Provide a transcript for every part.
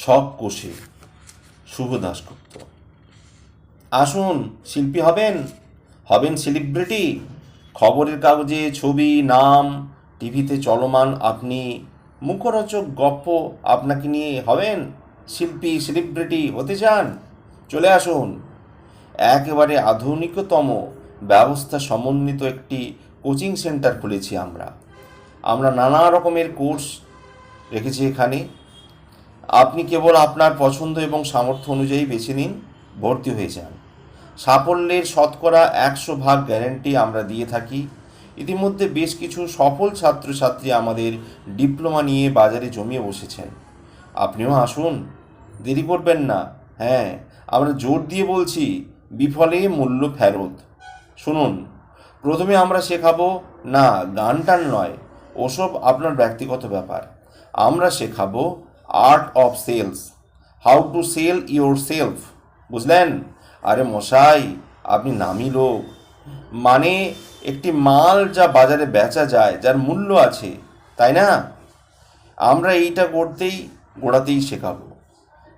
ছক কোষে শুভ দাশগুপ্ত। আসুন, শিল্পী হবেন হবেন সেলিব্রিটি খবরের কাগজে ছবি, নাম, টিভিতে চলমান আপনি, মুখরোচক গপ্প আপনাকে নিয়ে হবেন, শিল্পী সেলিব্রিটি হতে চান, চলে আসুন। একেবারে আধুনিকতম ব্যবস্থা সমন্বিত একটি কোচিং সেন্টার খুলেছি আমরা। আমরা নানা রকমের কোর্স রেখেছি এখানে। আপনি কেবল আপনার পছন্দ এবং সামর্থ্য অনুযায়ী বেছে নিন, ভর্তি হয়ে যান। সাফল্যের শতকরা একশো ভাগ গ্যারেন্টি আমরা দিয়ে থাকি। ইতিমধ্যে বেশ কিছু সফল ছাত্রছাত্রী আমাদের ডিপ্লোমা নিয়ে বাজারে জমিয়ে বসেছেন। আপনিও আসুন। দেরি করবেন না। হ্যাঁ আমরা জোর দিয়ে বলছি, বিফলে মূল্য ফেরত। শুনুন, প্রথমে আমরা শেখাবো, না গান টান নয়। ওসব আপনার ব্যক্তিগত ব্যাপার। আমরা শেখাবো art of sales how to sell yourself বুঝলেন? আরে মশাই, আপনি নামি লোক। মানে একটি মাল যা বাজারে বেচা যায়, যার মূল্য আছে, তাই না? আমরা এইটা করতেই, গোড়াতেই শেখাবো।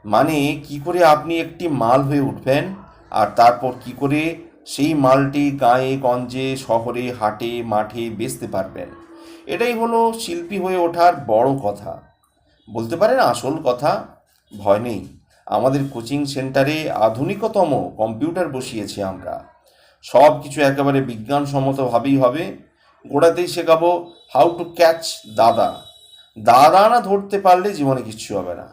মানে কি করে আপনি একটি মাল হয়ে উঠবেন, আর তারপর কি করে সেই মালটি গায়ে, গঞ্জে, শহরে, হাটে, মাঠে বেচতে পারবেন। এটাই হলো শিল্পী হয়ে ওঠার বড় কথা। বলতে পারেন আসল কথা ভয় নেই। আমাদের কোচিং সেন্টারে আধুনিকতম কম্পিউটার বসিয়েছি আমরা। সব কিছু একেবারে বিজ্ঞানসম্মতভাবেই হবে। গোড়াতেই শেখাবো হাউ টু ক্যাচ দাদা। দাদা না ধরতে পারলে জীবনে কিচ্ছু হবে না।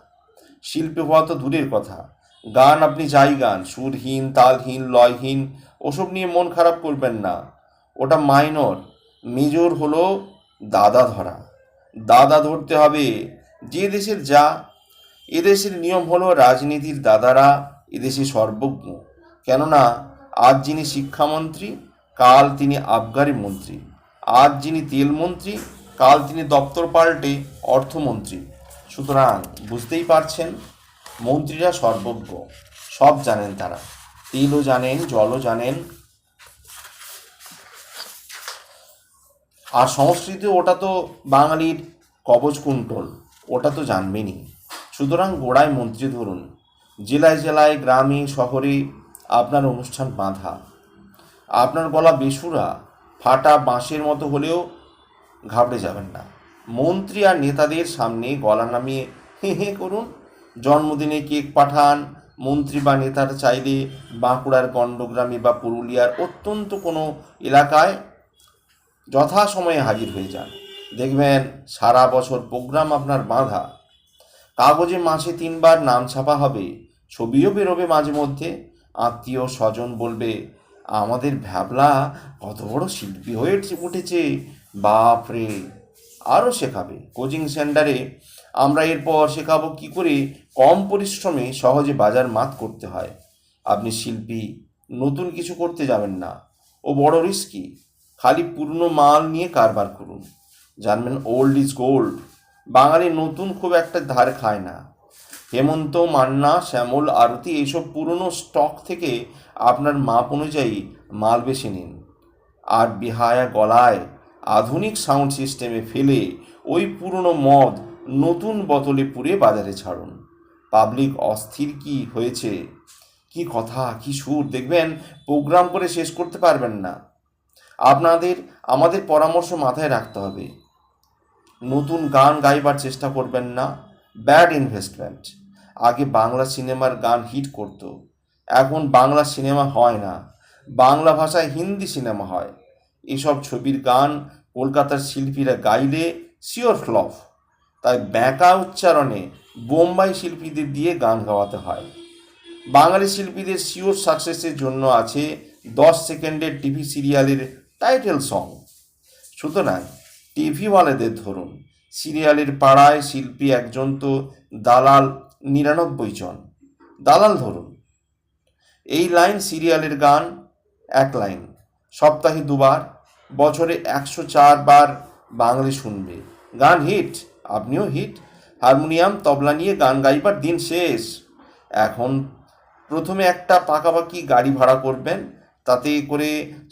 শিল্পী হওয়া তো দূরের কথা। গান আপনি যাই গান, সুরহীন, তালহীন, লয়হীন, ওসব নিয়ে মন খারাপ করবেন না। ওটা মাইনর। মেজর হলো দাদা ধরা। দাদা ধরতে হবে যে দেশের যা এদেশের নিয়ম হলো রাজনীতির দাদারা এদেশে সর্বজ্ঞ। কেননা, আজ যিনি শিক্ষামন্ত্রী, কাল তিনি আবগারি মন্ত্রী। আজ যিনি তেলমন্ত্রী কাল তিনি দপ্তর পাল্টে অর্থমন্ত্রী। সুতরাং বুঝতেই পারছেন, মন্ত্রীরা সর্বজ্ঞ। সব জানেন তারা। তেলও জানেন, জলও জানেন। আর সংস্কৃতি, ওটা তো বাঙালির কবচ কুণ্ঠল ওটা তো জানবেনই। সুতরাং গোড়ায় মন্ত্রী ধরুন, জেলায় জেলায়, গ্রামে, শহরে আপনার অনুষ্ঠান বাঁধা। আপনার গলা বেসুরা, ফাটা বাঁশের মতো হলেও ঘাবড়ে যাবেন না। মন্ত্রী আর নেতাদের সামনে গলা নামিয়ে হে হে করুন। জন্মদিনে কেক পাঠান, মন্ত্রী বা নেতার চাইলে বাঁকুড়ার গণ্ডগ্রামে বা পুরুলিয়ার অত্যন্ত কোনো এলাকায় যথাসময়ে হাজির হয়ে যান। দেখবেন সারা বছর প্রোগ্রাম আপনার বাঁধা। কাগজে মাসে তিনবার নাম ছাপা হবে, ছবিও বেরোবে মাঝে মধ্যে। আত্মীয় স্বজন বলবে, আমাদের ভ্যাবলা কত বড় শিল্পী হয়ে উঠেছে বাপরে আরও শেখাবে। কোচিং সেন্টারে আমরা এরপর শেখাবো কি করে কম পরিশ্রমে সহজে বাজার মাত করতে হয়। আপনি শিল্পী, নতুন কিছু করতে যাবেন না। ও বড় রিস্কি খালি পুরনো মাল নিয়ে কারবার করুন। জানবেন ওল্ড ইজ গোল্ড বাঙালি নতুন খুব একটা ধার খায় না। হেমন্ত, মান্না, শ্যামল, আরতি এইসব পুরনো স্টক থেকে আপনার মাপ অনুযায়ী মাল বেছে নিন। আর বিহায়া গলায় আধুনিক সাউন্ড সিস্টেমে ফেলে ওই পুরনো মদ নতুন বোতলে পুরে বাজারে ছাড়ুন। পাবলিক অস্থির কি হয়েছে? কি কথা, কি সুর? দেখবেন প্রোগ্রাম করে শেষ করতে পারবেন না। আপনাদের, আমাদের পরামর্শ মাথায় রাখতে হবে। নতুন গান গাইবার চেষ্টা করবেন না। Bad investment. আগে বাংলা সিনেমার গান হিট করত। এখন বাংলা সিনেমা হয় না। বাংলা ভাষায় হিন্দি সিনেমা হয়। এসব ছবির গান কলকাতার শিল্পীরা গাইলে শিওর ফ্লপ তাই ব্যাঁকা উচ্চারণে বোম্বাই শিল্পীদের দিয়ে গান গাওয়াতে হয়। বাঙালি শিল্পীদের শিওর সাকসেসের জন্য আছে দশ সেকেন্ডের টিভি সিরিয়ালের টাইটেল সং সুতরাং টিভিওয়ালাদের ধরুন, সিরিয়ালের পাড়ায় শিল্পী একজন তো দালাল নিরানব্বই জন। দালাল ধরুন, এই লাইন সিরিয়ালের গান এক লাইন, সপ্তাহে দুবার, বছরে একশো চার বার বাঙালি শুনবে। গান হিট, আপনিও হিট, হারমোনিয়াম, তবলা নিয়ে গান গাইবার দিন শেষ। এখন প্রথমে একটা পাকাপাকি গাড়ি ভাড়া করবেন তাতে করে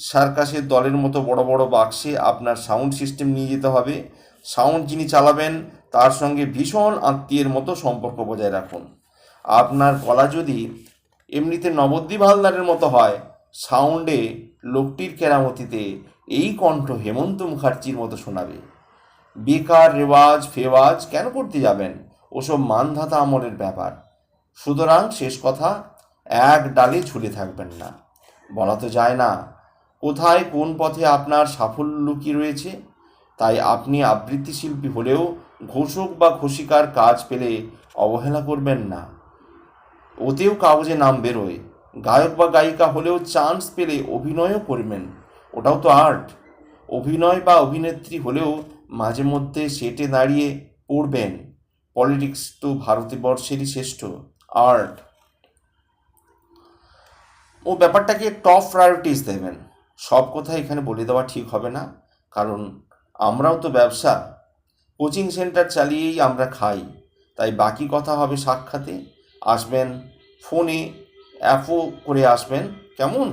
সার্কাসের দলের মতো বড় বড় বাক্সে আপনার সাউন্ড সিস্টেম নিয়ে যেতে হবে। সাউন্ড যিনি চালাবেন, তার সঙ্গে ভীষণ আত্মীয়ের মতো সম্পর্ক বজায় রাখুন। আপনার গলা যদি এমনিতে নবদ্বীপ হালদারের মতো হয়, সাউন্ডে লোকটির কেরামতিতে এই কণ্ঠ হেমন্ত মুখার্জির মতো শোনাবে। বেকার রেওয়াজ, ফেওয়াজ কেন করতে যাবেন? ওসব মানধাতা আমলের ব্যাপার। সুতরাং শেষ কথা, এক ডালে ঝুলে থাকবেন না। বলা তো যায় না। কোথায় কোন পথে আপনার সাফল্য লুকিয়ে রয়েছে? তাই আপনি আবৃত্তি শিল্পী হলেও ঘোষক বা ঘোষিকার কাজ পেলে অবহেলা করবেন না। ওতেও কাগজে নাম বেরোয়। গায়ক বা গায়িকা হলেও চান্স পেলে অভিনয়ও করবেন। ওটাও তো আর্ট অভিনয় বা অভিনেত্রী হলেও মাঝে মধ্যে সেটে দাঁড়িয়ে পড়বেন। পলিটিক্স তো ভারতবর্ষেরই শ্রেষ্ঠ। আর্ট ও ব্যাপারটাকে টপ প্রায়োরিটিস দেবেন। সব কথা এখানে বলে দেওয়া ঠিক হবে না, কারণ আমরাও তো ব্যবসা। কোচিং সেন্টার চালিয়েই আমরা খাই, তাই বাকি কথা হবে সাক্ষাতে। আসবেন, ফোনে অ্যাপও করে আসবেন। কেমন?